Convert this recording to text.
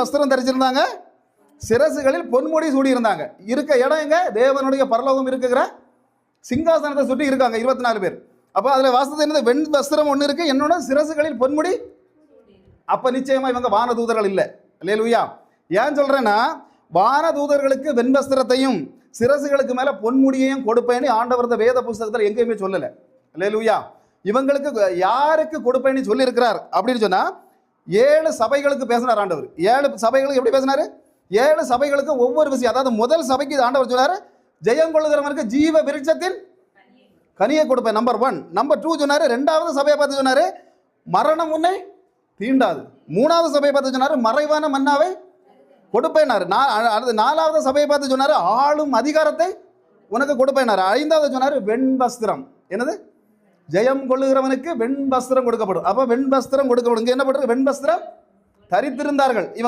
வஸ்திரம் தரிச்சிருந்தாங்க. சிரசுகளில் பொன்முடி சூடியிருந்தாங்க. இருக்க இடம் எங்க? தேவனுடைய பரலோகம் இருக்குகிற சிங்காசனத்தை சுற்றி இருக்காங்க இருபத்தி நாலு பேர். அப்போ அதில் வாசத்தை என்னது? வெண் வஸ்திரம் ஒன்று இருக்கு. என்னோட சிரசுகளில் பொன்முடி அப்போ நிச்சயமாக இவங்க வானதூதர்கள் இல்லை. இல்லையா ஏன் சொல்கிறேன்னா வானதூதர்களுக்கு வெண்வஸ்திரத்தையும் சிரசுகளுக்கு மேலே பொன்முடியையும் கொடுப்பேன்னு ஆண்டவர் வேத புஸ்தகத்தில் எங்கேயுமே சொல்லலை. இல்லையா இவங்களுக்கு யாருக்கு கொடுப்பேன்னு சொல்லியிருக்கிறார் அப்படின்னு சொன்னால் ஏழு சபைகளுக்கு பேசினார் ஆண்டவர். ஏழு சபைகளுக்கு எப்படி பேசினார்? ஏழு சபைகளுக்கு ஒவ்வொரு விஷயம் அதாவது முதல் சபைக்கு ஆண்டவர் சொன்னார் ஜெயம் கொள்ளுகிறவனுக்கு ஜீவ விருட்சத்தின் கனியை கொடுப்பேன் நம்பர் ஒன் நம்பர் டூ சொன்னார் ரெண்டாவது சபையை பார்த்து சொன்னார் மரணம் உன்னை தீண்டாது. மூணாவது சபையை பார்த்து சொன்னார் மறைவான மன்னாவை கொடுப்பேனார் நா- அடுத்து நாலாவது சபையை பார்த்து சொன்னார் ஆளும் அதிகாரத்தை உனக்கு கொடுப்பேனார் ஐந்தாவது சொன்னார் வெண் வஸ்திரம் என்னது? ஜெயம் கொள்ளுகிறவனுக்கு வெண் வஸ்திரம் கொடுக்கப்படும். அப்ப வெண்பஸ்திரம் கொடுக்கப்படும். இங்க என்ன பண்றது வெண் வஸ்திரம் தரித்திருந்தார்கள். இவன்